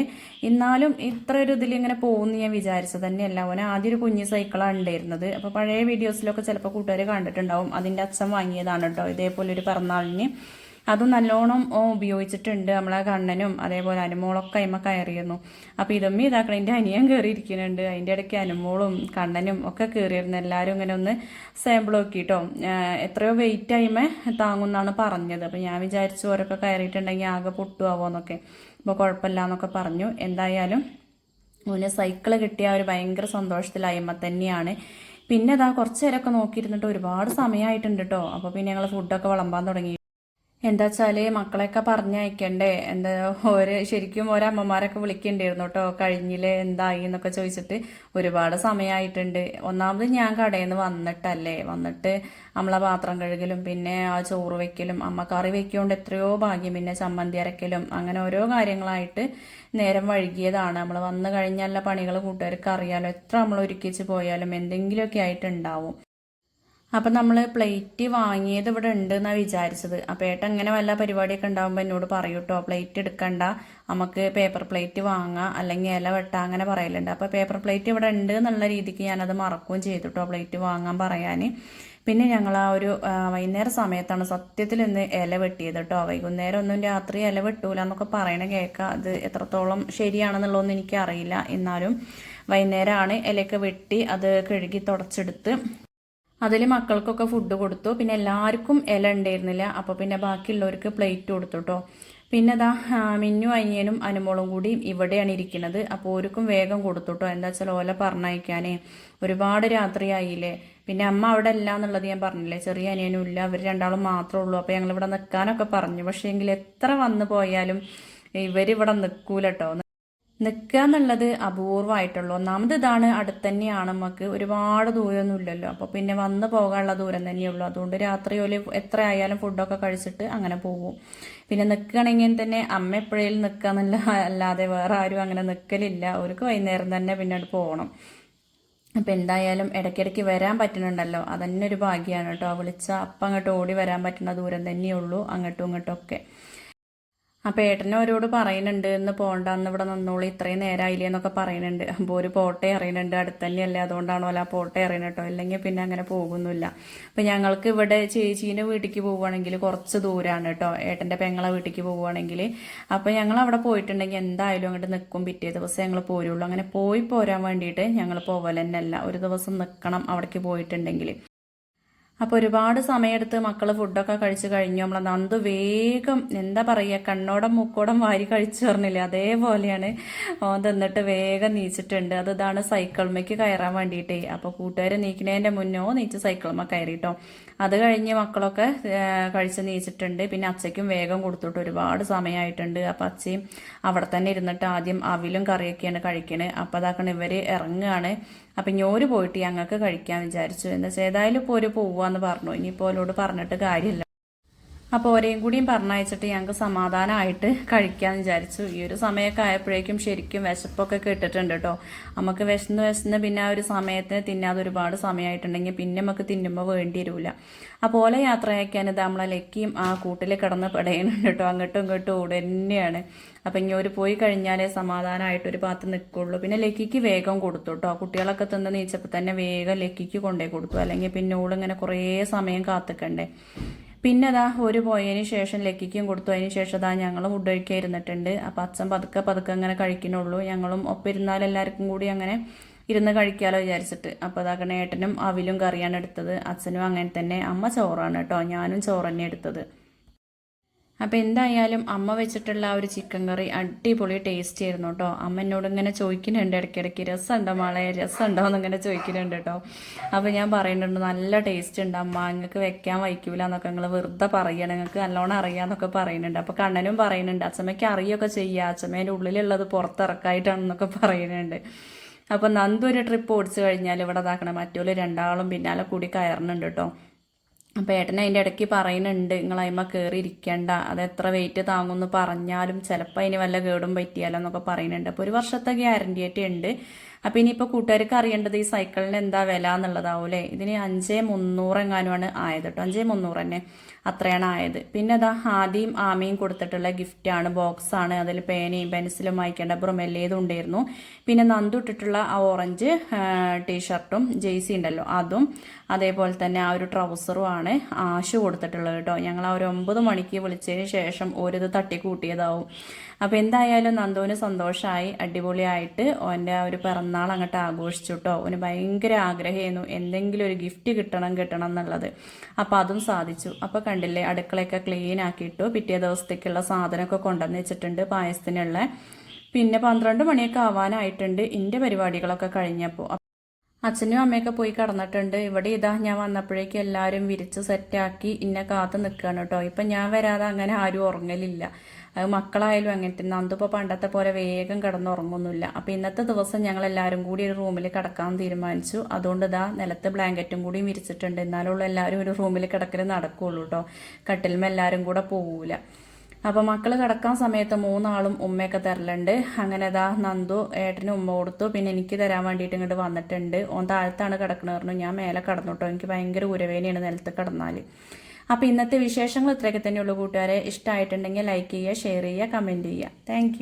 A: എന്നാലും ഇത്ര ഒരു ഇതിൽ ഇങ്ങനെ പോകുമെന്ന് ഞാൻ വിചാരിച്ചത് തന്നെയല്ല. അവൻ ആദ്യം ഒരു കുഞ്ഞ് സൈക്കിളാണ് ഉണ്ടായിരുന്നത്. അപ്പോൾ പഴയ വീഡിയോസിലൊക്കെ ചിലപ്പോൾ കൂട്ടുകാർ കണ്ടിട്ടുണ്ടാവും. അതിന്റെ അച്ഛൻ വാങ്ങിയതാണ് കേട്ടോ ഇതേപോലെ ഒരു പിറന്നാളിന്. അതും നല്ലോണം ഉപയോഗിച്ചിട്ടുണ്ട്. നമ്മളെ കണ്ണനും അതേപോലെ അനുമോളൊക്കെ അതിമ കയറിയിരുന്നു. അപ്പോൾ ഇതമ്മ ഇതാക്കണം. എന്റെ അനിയൻ കയറിയിരിക്കുന്നുണ്ട് അതിന്റെ ഇടയ്ക്ക് അനുമോളും കണ്ണനും ഒക്കെ കയറിയിരുന്നു എല്ലാവരും ഇങ്ങനെ ഒന്ന് സാമ്പിൾ നോക്കിട്ടോ. എത്രയോ വെയിറ്റ് ആയിമ താങ്ങുന്നാണ് പറഞ്ഞത്. അപ്പോൾ ഞാൻ വിചാരിച്ചു ഓരൊക്കെ കയറിയിട്ടുണ്ടെങ്കിൽ ആകെ പൊട്ടുമാവോ എന്നൊക്കെ. അപ്പോൾ കുഴപ്പമില്ല എന്നൊക്കെ പറഞ്ഞു. എന്തായാലും ഓന് സൈക്കിൾ കിട്ടിയ ഒരു ഭയങ്കര സന്തോഷത്തിലായ്മ തന്നെയാണ്. പിന്നെ അതാ കുറച്ച് നേരമൊക്കെ നോക്കിയിരുന്നിട്ട് ഒരുപാട് സമയമായിട്ടുണ്ട് കേട്ടോ അപ്പോൾ പിന്നെ ഞങ്ങൾ ഫുഡൊക്കെ വിളമ്പാൻ തുടങ്ങി. എന്താ വെച്ചാൽ മക്കളെയൊക്കെ പറഞ്ഞയക്കണ്ടേ? എന്താ ഓര് ശരിക്കും ഓരമ്മമാരൊക്കെ വിളിക്കണ്ടായിരുന്നു കേട്ടോ കഴിഞ്ഞില്ലേ എന്തായി എന്നൊക്കെ ചോദിച്ചിട്ട് ഒരുപാട് സമയമായിട്ടുണ്ട് ഒന്നാമത് ഞാൻ കടയിൽ നിന്ന് വന്നിട്ടല്ലേ. വന്നിട്ട് നമ്മളെ പാത്രം കഴുകലും പിന്നെ ആ ചോറ് വെക്കലും അമ്മ കറി വെക്കൊണ്ട് എത്രയോ ഭാഗ്യം പിന്നെ ചമ്മന്തി അരക്കലും അങ്ങനെ ഓരോ കാര്യങ്ങളായിട്ട് നേരം വഴുകിയതാണ് നമ്മൾ വന്നു കഴിഞ്ഞാലുള്ള പണികൾ കൂട്ടുകാർക്ക് അറിയാലോ. എത്ര നമ്മൾ ഒരുക്കിച്ച് പോയാലും എന്തെങ്കിലുമൊക്കെ ആയിട്ടുണ്ടാവും അപ്പം നമ്മൾ പ്ലേറ്റ് വാങ്ങിയത് ഇവിടെ ഉണ്ട് എന്നാണ് വിചാരിച്ചത്. അപ്പോൾ ഏട്ടൻ ഇങ്ങനെ വല്ല പരിപാടിയൊക്കെ ഉണ്ടാകുമ്പോൾ എന്നോട് പറയൂ കേട്ടോ പ്ലേറ്റ് എടുക്കണ്ട. നമുക്ക് പേപ്പർ പ്ലേറ്റ് വാങ്ങാം. അല്ലെങ്കിൽ ഇല വെട്ടാം അങ്ങനെ പറയലുണ്ട്. അപ്പോൾ പേപ്പർ പ്ലേറ്റ് ഇവിടെ ഉണ്ട് എന്നുള്ള രീതിക്ക് ഞാനത് മറക്കുകയും ചെയ്തു കേട്ടോ പ്ലേറ്റ് വാങ്ങാൻ പറയാൻ പിന്നെ ഞങ്ങൾ ആ ഒരു വൈകുന്നേര സമയത്താണ് സത്യത്തിൽ ഇന്ന് ഇല വെട്ടിയത് കേട്ടോ വൈകുന്നേരം ഒന്നും രാത്രി ഇല വെട്ടൂല എന്നൊക്കെ പറയണ കേൾക്കാം അത് എത്രത്തോളം ശരിയാണെന്നുള്ളതൊന്നും എനിക്കറിയില്ല. എന്നാലും വൈകുന്നേരമാണ് ഇലയൊക്കെ വെട്ടി അത് കഴുകി തുടച്ചെടുത്ത് അതിൽ മക്കൾക്കൊക്കെ ഫുഡ് കൊടുത്തു. പിന്നെ എല്ലാവർക്കും ഇല ഉണ്ടായിരുന്നില്ല. അപ്പോൾ പിന്നെ ബാക്കിയുള്ളവർക്ക് പ്ലേറ്റ് കൊടുത്തു കേട്ടോ പിന്നെ ദാ മിന്നു അനിയനും അനുമോളും കൂടി ഇവിടെയാണ് ഇരിക്കുന്നത്. അപ്പോൾ ഓർക്കും വേഗം കൊടുത്തു കേട്ടോ എന്താ വെച്ചാൽ ഓല പറഞ്ഞയക്കാനേ ഒരുപാട് രാത്രിയായില്ലേ. പിന്നെ അമ്മ അവിടെ ഇല്ല എന്നുള്ളത് ഞാൻ പറഞ്ഞില്ലേ. ചെറിയ അനിയനും ഇല്ല. അവർ രണ്ടാളും മാത്രമേ ഉള്ളൂ. അപ്പോൾ ഞങ്ങൾ ഇവിടെ നിൽക്കാനൊക്കെ പറഞ്ഞു. പക്ഷേ എങ്കിൽ എത്ര വന്നു പോയാലും ഇവരിവിടെ നിൽക്കൂല കേട്ടോ നിൽക്കുക എന്നുള്ളത് അപൂർവമായിട്ടുള്ളൂ. ഒന്നാമത് ഇതാണ് അടുത്ത് തന്നെയാണ്. നമുക്ക് ഒരുപാട് ദൂരമൊന്നും ഇല്ലല്ലോ. അപ്പോൾ പിന്നെ വന്ന് പോകാനുള്ള ദൂരം തന്നെയുള്ളൂ. അതുകൊണ്ട് രാത്രി ഒരു എത്ര ആയാലും ഫുഡൊക്കെ കഴിച്ചിട്ട് അങ്ങനെ പോകും. പിന്നെ നിൽക്കുകയാണെങ്കിൽ തന്നെ അമ്മ എപ്പോഴേലും നിൽക്കുക എന്നുള്ള അല്ലാതെ വേറെ ആരും അങ്ങനെ നിൽക്കലില്ല. അവർക്ക് വൈകുന്നേരം തന്നെ പിന്നീട് പോകണം. അപ്പം എന്തായാലും ഇടയ്ക്കിടയ്ക്ക് വരാൻ പറ്റുന്നുണ്ടല്ലോ. അതന്നെ ഒരു ഭാഗ്യമാണ് കേട്ടോ. വിളിച്ച അപ്പം അങ്ങോട്ട് ഓടി വരാൻ പറ്റുന്ന ദൂരം തന്നെയുള്ളൂ അങ്ങോട്ടും ഇങ്ങോട്ടും ഒക്കെ. അപ്പം ഏട്ടനും അവരോട് പറയുന്നുണ്ട് ഇന്ന് പോണ്ട അന്ന് ഇവിടെ നിന്നോളൂ ഇത്രയും നേരമായില്ലേ എന്നൊക്കെ പറയുന്നുണ്ട്. അപ്പോൾ ഒരു പോട്ടെ അറിയുന്നുണ്ട് അടുത്ത് തന്നെയല്ലേ അതുകൊണ്ടാണോ അല്ല പോട്ടെ അറിയണം കേട്ടോ. ഇല്ലെങ്കിൽ പിന്നെ അങ്ങനെ പോകുന്നില്ല. അപ്പോൾ ഞങ്ങൾക്ക് ഇവിടെ ചേച്ചീന്റെ വീട്ടിലേക്ക് പോവുകയാണെങ്കിൽ കുറച്ച് ദൂരമാണ് കേട്ടോ. ഏട്ടന്റെ പെങ്ങളെ വീട്ടിലേക്ക് പോവുകയാണെങ്കിൽ. അപ്പോൾ ഞങ്ങൾ അവിടെ പോയിട്ടുണ്ടെങ്കിൽ എന്തായാലും അങ്ങോട്ട് നിൽക്കും. പിറ്റേ ദിവസം ഞങ്ങൾ പോരുള്ളൂ. അങ്ങനെ പോയി പോരാൻ വേണ്ടിയിട്ട് ഞങ്ങൾ പോവൽ തന്നെയല്ല ഒരു ദിവസം നിൽക്കണം അവിടേക്ക് പോയിട്ടുണ്ടെങ്കിൽ. അപ്പോൾ ഒരുപാട് സമയമെടുത്ത് മക്കൾ ഫുഡൊക്കെ കഴിച്ച് കഴിഞ്ഞു. നമ്മൾ നന്ദു വേഗം എന്താ പറയുക കണ്ണോടം മൂക്കോടം വാരി കഴിച്ചു പറഞ്ഞില്ലേ? അതേപോലെയാണ് ഓൻ തന്നിട്ട് വേഗം നീച്ചിട്ടുണ്ട്. അത് ഇതാണ് സൈക്കിൾമേക്ക് കയറാൻ വേണ്ടിയിട്ടേ. അപ്പോൾ കൂട്ടുകാർ നീക്കണേന്റെ മുന്നോ നീച്ച് സൈക്കിൾമ കയറിട്ടോ. അത് കഴിഞ്ഞ് മക്കളൊക്കെ കഴിച്ച് നീച്ചിട്ടുണ്ട്. പിന്നെ അച്ഛയ്ക്കും വേഗം കൊടുത്തിട്ട് ഒരുപാട് സമയമായിട്ടുണ്ട് അപ്പോൾ അച്ഛയും അവിടെ തന്നെ ഇരുന്നിട്ട് ആദ്യം അവിലും കറിയൊക്കെയാണ് കഴിക്കണേ. അപ്പോൾ അതാക്കണം ഇവർ ഇറങ്ങുകയാണ് അപ്പം ഞോര് പോയിട്ട് ഞങ്ങൾക്ക് കഴിക്കാൻ വിചാരിച്ചു. എന്താ വെച്ചാൽ ഇപ്പോൾ ഒരു പോവാന്ന് പറഞ്ഞു. ഇനിയിപ്പോൾ അവരോട് പറഞ്ഞിട്ട് കാര്യമില്ല അപ്പോൾ ഒരേയും കൂടിയും പറഞ്ഞയച്ചിട്ട് ഞങ്ങൾക്ക് സമാധാനമായിട്ട് കഴിക്കാമെന്ന് വിചാരിച്ചു. ഈ ഒരു സമയമൊക്കെ ആയപ്പോഴേക്കും ശരിക്കും വിശപ്പൊക്കെ കിട്ടിട്ടുണ്ട് കേട്ടോ നമുക്ക് വിശന്ന് വിശന്ന് പിന്നെ ആ ഒരു സമയത്തിന് തിന്നാതെ ഒരുപാട് സമയമായിട്ടുണ്ടെങ്കിൽ പിന്നെ നമുക്ക് തിന്നുമ്പോൾ വേണ്ടി വരില്ല അപ്പോൾ ഓലെ യാത്രയാക്കാൻ ഇത് നമ്മളെ ലക്കിയും ആ കൂട്ടിൽ കിടന്ന് പെടയുന്നുണ്ട് കേട്ടോ അങ്ങോട്ടും ഇങ്ങോട്ടും ഓട് തന്നെയാണ്. അപ്പം ഇനി ഒരു പോയി കഴിഞ്ഞാലേ സമാധാനമായിട്ട് ഒരു ഭാഗത്ത് നിൽക്കുള്ളൂ പിന്നെ ലക്കിക്ക് വേഗം കൊടുത്തു കേട്ടോ കുട്ടികളൊക്കെ തിന്ന് നീച്ചപ്പോൾ തന്നെ വേഗം ലക്കിക്ക് കൊണ്ടേ കൊടുത്തു. അല്ലെങ്കിൽ പിന്നെ ഓളിങ്ങനെ കുറേ സമയം കാത്തിക്കണ്ടേ. പിന്നെ അതാ ഒരു പോയതിന് ശേഷം ലക്കിക്കും കൊടുത്തു. അതിന് ശേഷം അതാ ഞങ്ങൾ ഫുഡ് കഴിക്കാൻ ഇരുന്നിട്ടുണ്ട്. അപ്പം അച്ഛൻ പതുക്കെ പതുക്കെ അങ്ങനെ കഴിക്കണുള്ളൂ. ഞങ്ങളും ഒപ്പം ഇരുന്നാൽ എല്ലാവർക്കും കൂടി അങ്ങനെ ഇരുന്ന് കഴിക്കാലോ വിചാരിച്ചിട്ട്. അപ്പോൾ അതാക്കണ ഏട്ടനും അവിലും കറിയാണ് എടുത്തത്. അച്ഛനും അങ്ങനെ തന്നെ. അമ്മ ചോറാണ് കേട്ടോ. ഞാനും ചോറ് തന്നെ എടുത്തത്. അപ്പോൾ എന്തായാലും അമ്മ വെച്ചിട്ടുള്ള ആ ഒരു ചിക്കൻ കറി അടിപൊളി ടേസ്റ്റ് ആയിരുന്നു കേട്ടോ. അമ്മ എന്നോട് ഇങ്ങനെ ചോദിക്കുന്നുണ്ട് ഇടയ്ക്കിടയ്ക്ക് രസമുണ്ടോ മാളെ? രസമുണ്ടോ എന്നിങ്ങനെ ചോദിക്കുന്നുണ്ട് കേട്ടോ. അപ്പോൾ ഞാൻ പറയുന്നുണ്ട് നല്ല ടേസ്റ്റ് ഉണ്ട് അമ്മ. നിങ്ങൾക്ക് വെക്കാൻ വയ്ക്കൂല എന്നൊക്കെ നിങ്ങൾ വെറുതെ പറയണം. നിങ്ങൾക്ക് നല്ലോണം അറിയാമെന്നൊക്കെ പറയുന്നുണ്ട്. അപ്പോൾ കണ്ണനും പറയുന്നുണ്ട് അച്ഛമ്മയ്ക്ക് അറിയൊക്കെ ചെയ്യുക അച്ഛമ്മേന്റെ ഉള്ളിലുള്ളത് പുറത്തിറക്കായിട്ടാണെന്നൊക്കെ പറയുന്നുണ്ട്. അപ്പോൾ നന്ദു ഒരു ട്രിപ്പ് ഓടിച്ചു കഴിഞ്ഞാൽ ഇവിടെ ഇതാക്കണം മറ്റോൽ രണ്ടാളും പിന്നാലെ കൂടി കയറുന്നുണ്ട് കേട്ടോ. അപ്പോൾ ഏട്ടൻ അതിന്റെ ഇടയ്ക്ക് പറയുന്നുണ്ട് നിങ്ങൾ അതിമ കയറി ഇരിക്കേണ്ട. അത് എത്ര വെയിറ്റ് താങ്ങും എന്ന് പറഞ്ഞാലും ചിലപ്പോൾ അതിന് വല്ല കേടും പറ്റിയാലോ എന്നൊക്കെ പറയുന്നുണ്ട്. അപ്പോൾ ഒരു വർഷത്തെ ഗ്യാരണ്ടി ആയിട്ട് ഉണ്ട്. അപ്പോൾ ഇനിയിപ്പോൾ കൂട്ടുകാർക്ക് അറിയേണ്ടത് ഈ സൈക്കിളിന് എന്താ വില എന്നുള്ളതാവും അല്ലേ ഇതിന് അഞ്ചേ മുന്നൂറ് എങ്ങാനുമാണ് ആയത് കേട്ടോ അഞ്ചേ മുന്നൂറ് തന്നെ. അത്രയാണ് ആയത്. പിന്നെ അതാ ആദ്യം ആമയും കൊടുത്തിട്ടുള്ള ബോക്സ് ആണ് അതിൽ പേനയും പെൻസിലും വായിക്കേണ്ട ബ്രൊമെല്ലേതും ഉണ്ടായിരുന്നു. പിന്നെ നന്ദുട്ടിട്ടുള്ള ആ ഓറഞ്ച് ടീഷർട്ടും ജേഴ്സി ഉണ്ടല്ലോ അതും അതേപോലെ തന്നെ ആ ഒരു ട്രൗസറും ആണ് ആശു കൊടുത്തിട്ടുള്ളത് കേട്ടോ ഞങ്ങൾ ആ ഒരു ഒമ്പത് മണിക്ക് വിളിച്ചതിന് ശേഷം ഓരിത് തട്ടിക്കൂട്ടിയതാവും. അപ്പോൾ എന്തായാലും നന്ദുവിന് സന്തോഷമായി അടിപൊളിയായിട്ട് ഓന്റെ ആ ഒരു പിറന്നാൾ അങ്ങോട്ട് ആഘോഷിച്ചു കേട്ടോ ഓന് ഭയങ്കര ആഗ്രഹമായിരുന്നു എന്തെങ്കിലും ഒരു ഗിഫ്റ്റ് കിട്ടണം കിട്ടണം എന്നുള്ളത്. അപ്പോൾ അതും സാധിച്ചു. അപ്പോൾ കണ്ടില്ലേ? അടുക്കളയൊക്കെ ക്ലീൻ ആക്കിയിട്ടു. പിറ്റേ ദിവസത്തേക്കുള്ള സാധനമൊക്കെ കൊണ്ടുവന്ന് വെച്ചിട്ടുണ്ട് പായസത്തിനുള്ള. പിന്നെ പന്ത്രണ്ട് മണിയൊക്കെ ആവാനായിട്ടുണ്ട്. എന്റെ പരിപാടികളൊക്കെ കഴിഞ്ഞപ്പോൾ അച്ഛനും അമ്മയൊക്കെ പോയി കടന്നിട്ടുണ്ട്. ഇവിടെ ഇതാ ഞാൻ വന്നപ്പോഴേക്കും എല്ലാവരും വിരിച്ച് സെറ്റാക്കി ഇന്നെ കാത്ത് നിൽക്കുകയാണ് കേട്ടോ ഇപ്പം ഞാൻ വരാതെ അങ്ങനെ ആരും ഉറങ്ങലില്ല. അത് മക്കളായാലും അങ്ങനെ തന്നെ നന്ദിപ്പോൾ പണ്ടത്തെ പോലെ വേഗം കിടന്നുറങ്ങുന്നില്ല അപ്പം ഇന്നത്തെ ദിവസം ഞങ്ങൾ എല്ലാവരും കൂടി ഒരു റൂമിൽ കിടക്കാൻ തീരുമാനിച്ചു. അതുകൊണ്ട് ഇതാ നിലത്ത് ബ്ലാങ്കറ്റും കൂടി വിരിച്ചിട്ടുണ്ട്. എന്നാലുള്ള എല്ലാവരും ഒരു റൂമിൽ കിടക്കൽ നടക്കുകയുള്ളൂ കേട്ടോ കട്ടിലുമ്പോൾ എല്ലാവരും കൂടെ പോവില്ല അപ്പോൾ മക്കൾ കിടക്കാൻ സമയത്ത് മൂന്നാളും ഉമ്മയൊക്കെ തരലുണ്ട്. അങ്ങനെ ഇതാ നന്ദു ഏട്ടന് ഉമ്മ കൊടുത്തു. പിന്നെ എനിക്ക് തരാൻ വേണ്ടിയിട്ട് ഇങ്ങോട്ട് വന്നിട്ടുണ്ട്. ഓൻ താഴത്താണ് കിടക്കണ പറഞ്ഞു. ഞാൻ മേലെ കിടന്നു കേട്ടോ എനിക്ക് ഭയങ്കര ഉരവേനയാണ് നിലത്ത് കിടന്നാൽ അപ്പോൾ ഇന്നത്തെ വിശേഷങ്ങൾ ഇത്രയൊക്കെ തന്നെയുള്ളൂ കൂട്ടുകാരെ. ഇഷ്ടമായിട്ടുണ്ടെങ്കിൽ ലൈക്ക് ചെയ്യുക ഷെയർ ചെയ്യുക കമന്റ് ചെയ്യുക. താങ്ക്